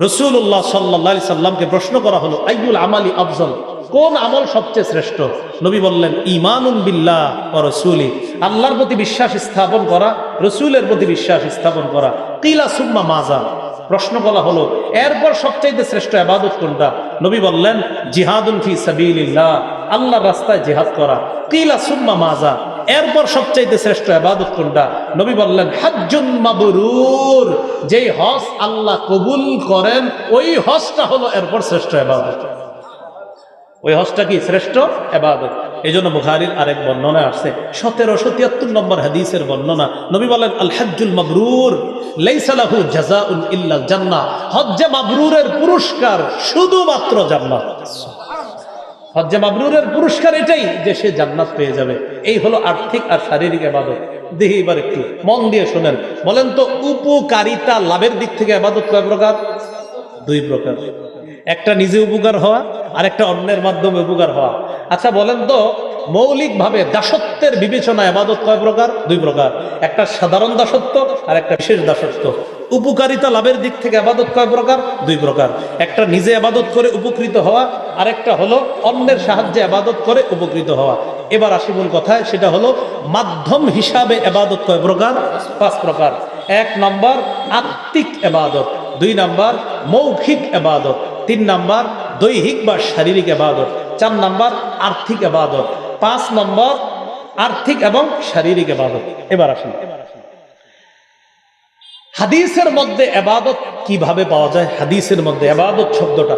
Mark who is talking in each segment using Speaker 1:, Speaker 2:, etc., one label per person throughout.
Speaker 1: রসুল্লাহ সাল্লা সাল্লামকে প্রশ্ন করা হলো, আইয়ুল আমালি আফজল? কোন আমল সবচেয়ে শ্রেষ্ঠ? নবী বললেন ইমানুন বিল্লাহ রসুলি। আল্লাহর প্রতি বিশ্বাস স্থাপন করা, রসুলের প্রতি বিশ্বাস স্থাপন করা। কিলা সুম্মা মাজা প্রশ্ন করা হলো, এরপর সবচাইতে শ্রেষ্ঠ আবাদত কোনটা? নবী বললেন জিহাদুল ফি সাবিলিল্লাহ। আল্লাহর রাস্তায় জিহাদ করা। কিলা সুম্মা মাজা এরপর সবচাইতে শ্রেষ্ঠ আবাদত কোনটা? নবী বললেন, হাজ্জুন মাবরুর। যেই হজ আল্লাহ কবুল করেন, ওই হজটা হলো এরপর শ্রেষ্ঠ আবাদত ওই হজটা কি শ্রেষ্ঠ এবাদত এই জন্য বুখারির আরেক বর্ণনা আসছে। সতেরোশো তিয়াত্তর নম্বর হাদিসের বর্ণনা। নবী বলেন আল হাজ্জুল মাবরুর লাইসালাহু জাজাউন ইল্লাল জান্নাহ। হজ্জে মাবরুরের পুরস্কার শুধুমাত্র জান্নাত। হজ্জে মাবরুরের পুরস্কার এটাই যে সে জান্নাত পেয়ে যাবে। এই হলো আর্থিক আর শারীরিক এবাদত দেখি এবার একটু মন দিয়ে শোনেন। বলেন তো, উপকারিতা লাভের দিক থেকে আবাদত কয় প্রকার? দুই প্রকার। একটা নিজে উপকার হওয়া আর একটা অন্যের মাধ্যমে উপকার হওয়া। আচ্ছা বলেন তো, মৌলিকভাবে দাসত্বের বিবেচনায় আবাদত কয় প্রকার? দুই প্রকার। একটা সাধারণ দাসত্ব আর একটা বিশেষ দাসত্ব। উপকারিতা লাভের দিক থেকে আবাদত কয় প্রকার? দুই প্রকার। একটা নিজে আবাদত করে উপকৃত হওয়া, আরেকটা হলো অন্যের সাহায্যে আবাদত করে উপকৃত হওয়া। এবার আসি মূল কথায়, সেটা হলো মাধ্যম হিসাবে আবাদত কয় প্রকার? পাঁচ প্রকার। এক নম্বর, আত্মিক এবাদত দুই নম্বর, মৌখিক এবাদত তিন নম্বর, দৈহিক বা শারীরিক এবাদত চার নম্বর, আর্থিক এবাদত পাঁচ নম্বর, আর্থিক এবং শারীরিক এবাদত এবার আসুন হাদিসের মধ্যে এবাদত কীভাবে পাওয়া যায়? হাদিসের মধ্যে এবাদত শব্দটা।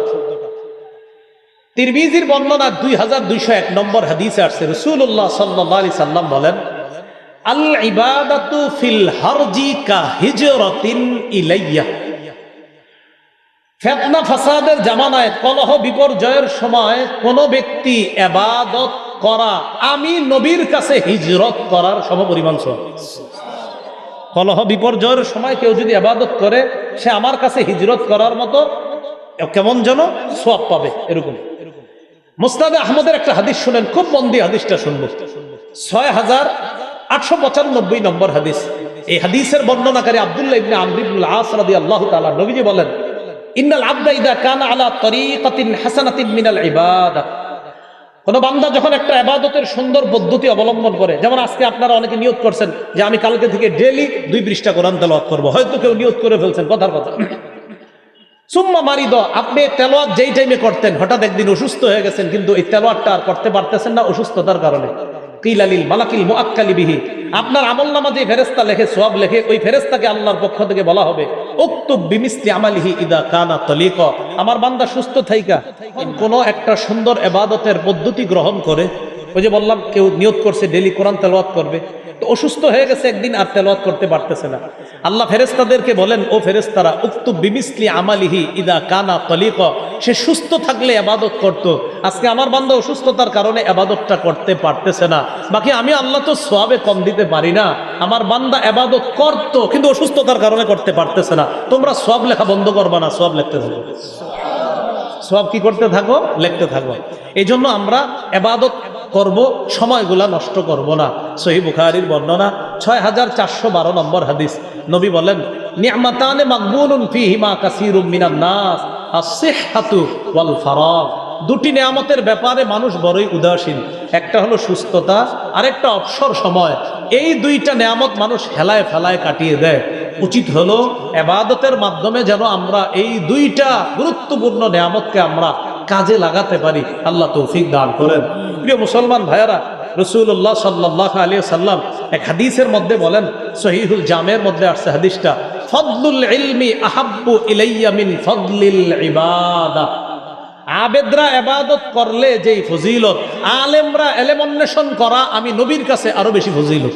Speaker 1: তিরমিজির বর্ণনা দুই হাজার দুইশো এক নম্বর হাদিসে আসছে। রসুল্লাহ সাল্লি সাল্লাম বলেন আল ইবাদাতু ফিল হারজি কা হিজরতিন ইলাইয়া। ফেতনা, ফাসাদের জামানায় কলহ, বিপর্যয়ের সময় কোন ব্যক্তি এবাদত করা, আমি নবীর কাছে হিজরত করার সমপরিমাণ সব কলহ বিপর্যয়ের সময় কেউ যদি আবাদত করে, সে আমার কাছে হিজরত করার মতো কেমন যেন সোয়াব পাবে, এরকম। মুস্তাদে আহমদের একটা হাদিস শুনেন, খুব মন দিয়ে হাদিসটা শুনব। ছয় হাজার আটশো পঁচানব্বই নম্বর হাদিস। এই হাদিসের বর্ণনাকারী আব্দুল্লাহ ইবনে আমরিবুল আস রাদিয়াল্লাহু তাআলা নবীজি বলেন, ইন্নাল আবদা ইদা কানা আলা তরিকাতিন হাসানাতিন মিনাল ইবাদা। কোন বান্দা যখন একটা আবাদতের সুন্দর পদ্ধতি অবলম্বন করে, যেমন আজকে আপনারা অনেকে নিয়োগ করছেন যে আমি কালকে থেকে ডেলি দুই পৃষ্ঠা কোরআন তেলাওয়াত করব, হয়তো কেউ নিয়োগ করে ফেলছেন, কথার কথা। সুম্মা মারিদ, আপনি তেলোয়াত যেই টাইমে করতেন, হঠাৎ একদিন অসুস্থ হয়ে গেছেন, কিন্তু এই তেলোয়াতটা আর করতে পারতেছেন না অসুস্থতার কারণে। কিলালিল মালাকিল মুআক্কালি বিহি। আপনার আমল নামা যে ফেরেস্তা লেখে সব লেখে, ওই ফেরেস্তাকে আল্লাহর পক্ষ থেকে বলা হবে, উক্তুব বিমিসলি আমালিহি ইদা কানা তলিক। আমার বান্দা সুস্থ থাইকা কোন একটা সুন্দর এবাদতের পদ্ধতি গ্রহণ করে। ওই যে বললাম, কেউ নিয়োগ করছে ডেলি কোরআন তেলাওয়াত করবে। তো অসুস্থ হয়ে গেছে, একদিন আর তেলাওয়াত করতে পারতেছে না। আল্লাহ ফেরেস্তাদেরকে বলেন, ও ফেরেস্তারা উক্ত বিমিসলি আমালিহি ইদা কানা তলিক, সে সুস্থ থাকলে আবাদত করত। আজকে আমার বান্দা অসুস্থতার কারণে আবাদতটা করতে পারতেছে না। বাকি আমি আল্লাহ তো সোয়াবে কম দিতে পারি না। আমার বান্দা আবাদত করত, কিন্তু অসুস্থতার কারণে করতে পারতেছে না। তোমরা সব লেখা বন্ধ করবা না সব লিখতে থাকো। সব কি করতে থাকো? লিখতে থাকো। এই জন্য আমরা এবাদত করব সময়গুলা নষ্ট করব না। সহি বুখারির বর্ণনা ছয় হাজার চারশো বারো নম্বর হাদিস। নবী বলেন, নিয়ামাতানে মাকবুলুন ফিহিমা কাসিরুম মিনান নাস আসিহাতু ওয়াল ফারাগ। দুটি নিয়ামতের ব্যাপারে মানুষ বড়ই উদাসীন। একটা হলো সুস্থতা, আরেকটা অবসর সময়। এই দুইটা নিয়ামত মানুষ হেলায় ফেলায় কাটিয়ে দেয়। উচিত হলো, এবাদতের মাধ্যমে যেন আমরা এই দুইটা গুরুত্বপূর্ণ নেয়ামতকে আমরা কাজে লাগাতে পারি, আল্লাহ তৌফিক দান করেন। প্রিয় মুসলমান ভাইয়ারা রসুল্লাহ সাল্লাহ আলী সাল্লাম এক হাদিসের মধ্যে বলেন, সহিহুল জামের মধ্যে আসছে হাদিসটা আবেদরা এবাদত করলে আলেমরা করা আমি নবীর কাছে আরও বেশি ফজিলত।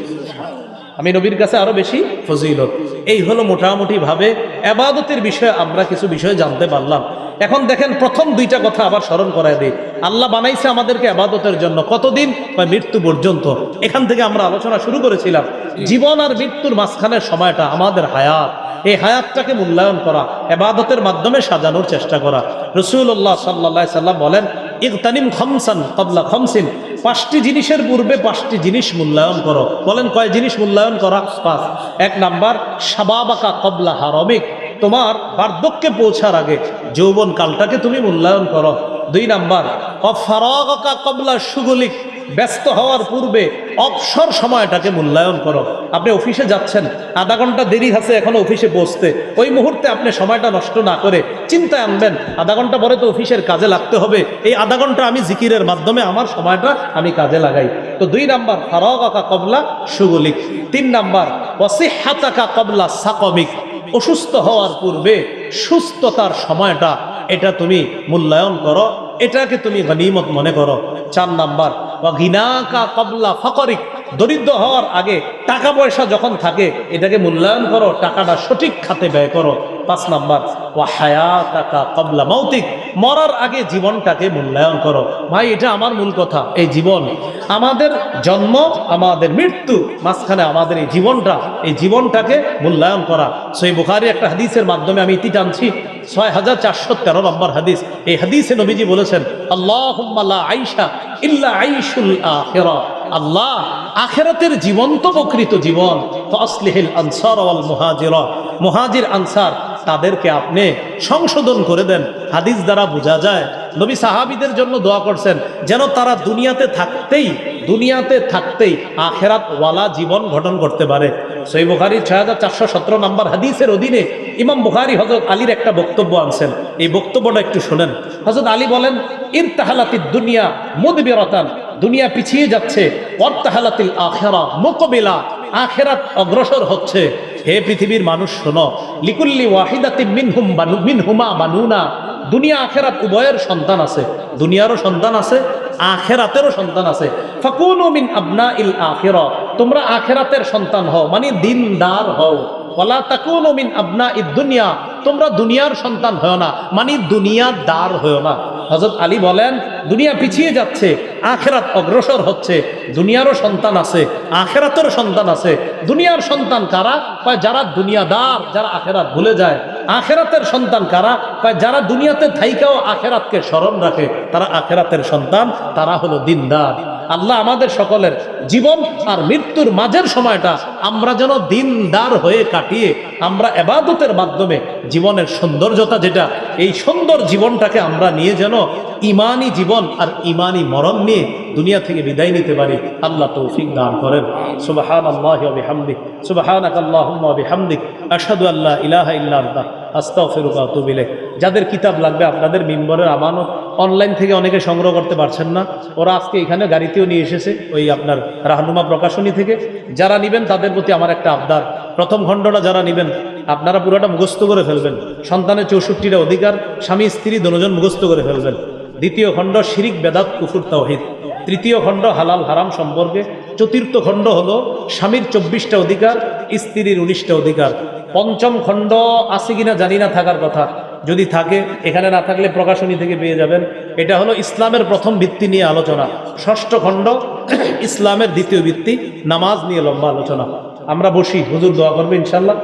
Speaker 1: আমি নবীর কাছে আরও বেশি ফজিলত। এই হলো মোটামুটি ভাবে এবাদতের বিষয়ে আমরা কিছু বিষয় জানতে পারলাম। এখন দেখেন প্রথম দুইটা কথা আবার স্মরণ করায় দিই। আল্লাহ বানাইছে আমাদেরকে আবাদতের জন্য। কতদিন? বা মৃত্যু পর্যন্ত। এখান থেকে আমরা আলোচনা শুরু করেছিলাম। জীবন আর মৃত্যুর মাঝখানের সময়টা আমাদের হায়াত। এই হায়াতটাকে মূল্যায়ন করা এবাদতের মাধ্যমে সাজানোর চেষ্টা করা। রসুল্লাহ সাল্লা সাল্লাম বলেন ইকতানিম খমসান কবলা খমসিন। পাঁচটি জিনিসের পূর্বে পাঁচটি জিনিস মূল্যায়ন করো। বলেন কয় জিনিস মূল্যায়ন করা? পাঁচ। এক নাম্বার, সাবাবাকা কবলা হারমিক। তোমার বার্ধক্যে পৌঁছার আগে যৌবন কালটাকে তুমি মূল্যায়ন করো। দুই নাম্বার অফারকা কবলা সুগলিক, ব্যস্ত হওয়ার পূর্বে অবসর সময়টাকে মূল্যায়ন করো। আপনি অফিসে যাচ্ছেন, আধা ঘণ্টা দেরি আছে এখনও অফিসে বসতে। ওই মুহূর্তে আপনি সময়টা নষ্ট না করে চিন্তায় আনবেন, আধা ঘণ্টা পরে তো অফিসের কাজে লাগতে হবে। এই আধা ঘণ্টা আমি জিকিরের মাধ্যমে আমার সময়টা আমি কাজে লাগাই। তো দুই নাম্বার ফারকা কবলা সুগলিক। তিন নাম্বার, ওয়াসিহাতাকা কবলা সাকমিক। অসুস্থ হওয়ার পূর্বে সুস্থতার সময়টা এটা তুমি মূল্যায়ন করো, এটাকে তুমি গনিমত মনে করো। চার নাম্বার বা ঘিনাকা কবলা ফকরিক দরিদ্র হওয়ার আগে টাকা পয়সা যখন থাকে, এটাকে মূল্যায়ন করো, টাকাটা সঠিক খাতে ব্যয় করো। পাঁচ নাম্বার ও হায়া টাকা কবলা মৌতিক মরার আগে জীবনটাকে মূল্যায়ন করো। ভাই, এটা আমার মূল কথা, এই জীবন। আমাদের জন্ম, আমাদের মৃত্যু, মাঝখানে আমাদের এই জীবনটা, এই জীবনটাকে মূল্যায়ন করা। সেই বুখারি একটা হাদিসের মাধ্যমে আমি ইতি টানছি ছয় হাজার চারশো তেরো নম্বর হাদিস। এই হাদিসে নবীজি বলেছেন আল্লাহ আইসা ইল্লা আইসুল আখেরা। আল্লাহ আখেরাতের জীবন্ত প্রকৃত জীবন। মুহাজির। আনসার, তাদেরকে আপনি সংশোধন করে দেন। হাদিস দ্বারা বোঝা যায়, নবী সাহাবিদের জন্য দোয়া করছেন, যেন তারা দুনিয়াতে থাকতেই দুনিয়াতে থাকতেই আখেরাত ওয়ালা জীবন গঠন করতে পারে। সই বুখারি ছয় হাজার চারশো সতেরো নম্বর হাদিসের অধীনে ইমাম বুখারি হজরত আলীর একটা বক্তব্য আনছেন। এই বক্তব্যটা একটু শোনেন। হজরত আলী বলেন দুনিয়া দুনিয়া পিছিয়ে যাচ্ছে। আখেরা আখেরাত অগ্রসর হচ্ছে। হে পৃথিবীর মানুষ, শোনো। লিকুল্লি ওয়াহিদাতি মিনহুম মিনহুমা বানুনা। দুনিয়া আখেরাত উভয়ের সন্তান আছে। দুনিয়ারও সন্তান আছে, আখেরাতেরও সন্তান আছে। ফাকুনু মিন আবনা ইল আখেরা। তোমরা আখেরাতের সন্তান হও মানে দিনদার হও। ওয়ালা তাকুনু মিন আবনা ইদ দুনিয়া। তোমরা দুনিয়ার সন্তান হয় না মানে দুনিয়ার দার হয় না। হজরত আলী বলেন, দুনিয়া পিছিয়ে যাচ্ছে, আখেরাত অগ্রসর হচ্ছে, দুনিয়ারও সন্তান আছে, আখেরাতেরও সন্তান আছে। দুনিয়ার সন্তান কারা? পায় যারা দুনিয়াদার, যারা আখেরাত ভুলে যায়। আখেরাতের সন্তান কারা? পায় যারা দুনিয়াতে থাইকাও আখেরাতকে স্মরণ রাখে, তারা আখেরাতের সন্তান, তারা হলো দিনদার। আল্লাহ আমাদের সকলের জীবন আর মৃত্যুর মাঝের সময়টা আমরা যেন দিনদার হয়ে কাটিয়ে আমরা এবাদতের মাধ্যমে জীবনের সৌন্দর্যতা যেটা, এই সুন্দর জীবনটাকে আমরা নিয়ে যেন ইমানি জীবন আর ইমানি মরণ নিয়ে দুনিয়া থেকে বিদায় নিতে পারি। আল্লাহ তৌফিক দান করেন। সুবাহান আল্লাহ বিহামদিক সুবাহানাক আল্লাহুম্মা বিহামদিক আশহাদু আল্লাহ ইলাহা ইল্লা আনতা। আস্তাগফিরুকা ওয়া আতুবু ইলাইক। যাদের কিতাব লাগবে আপনাদের মিম্বরের আমানত। অনলাইন থেকে অনেকে সংগ্রহ করতে পারছেন না। ওরা আজকে এখানে গাড়িতেও নিয়ে এসেছে ওই আপনার রাহনুমা প্রকাশনী থেকে। যারা নেবেন তাদের প্রতি আমার একটা আবদার। প্রথম খণ্ডটা যারা নেবেন, আপনারা পুরোটা মুখস্থ করে ফেলবেন। সন্তানের চৌষট্টিটা অধিকার, স্বামী, স্ত্রী দুজন মুখস্থ করে ফেলবেন। দ্বিতীয় খণ্ড, শিরিক, বেদাত কুকুর তাওহিদ। তৃতীয় খণ্ড, হালাল, হারাম সম্পর্কে। চতুর্থ খণ্ড হলো স্বামীর চব্বিশটা অধিকার, স্ত্রীর উনিশটা অধিকার। পঞ্চম খণ্ড, আছে কিনা জানি না থাকার কথা। যদি থাকে, এখানে না থাকলে প্রকাশনী থেকে পেয়ে যাবেন। এটা হলো ইসলামের প্রথম ভিত্তি নিয়ে আলোচনা। ষষ্ঠ খণ্ড, ইসলামের দ্বিতীয় ভিত্তি, নামাজ নিয়ে লম্বা আলোচনা। আমরা বসি, হুজুর দোয়া করবে ইনশাল্লাহ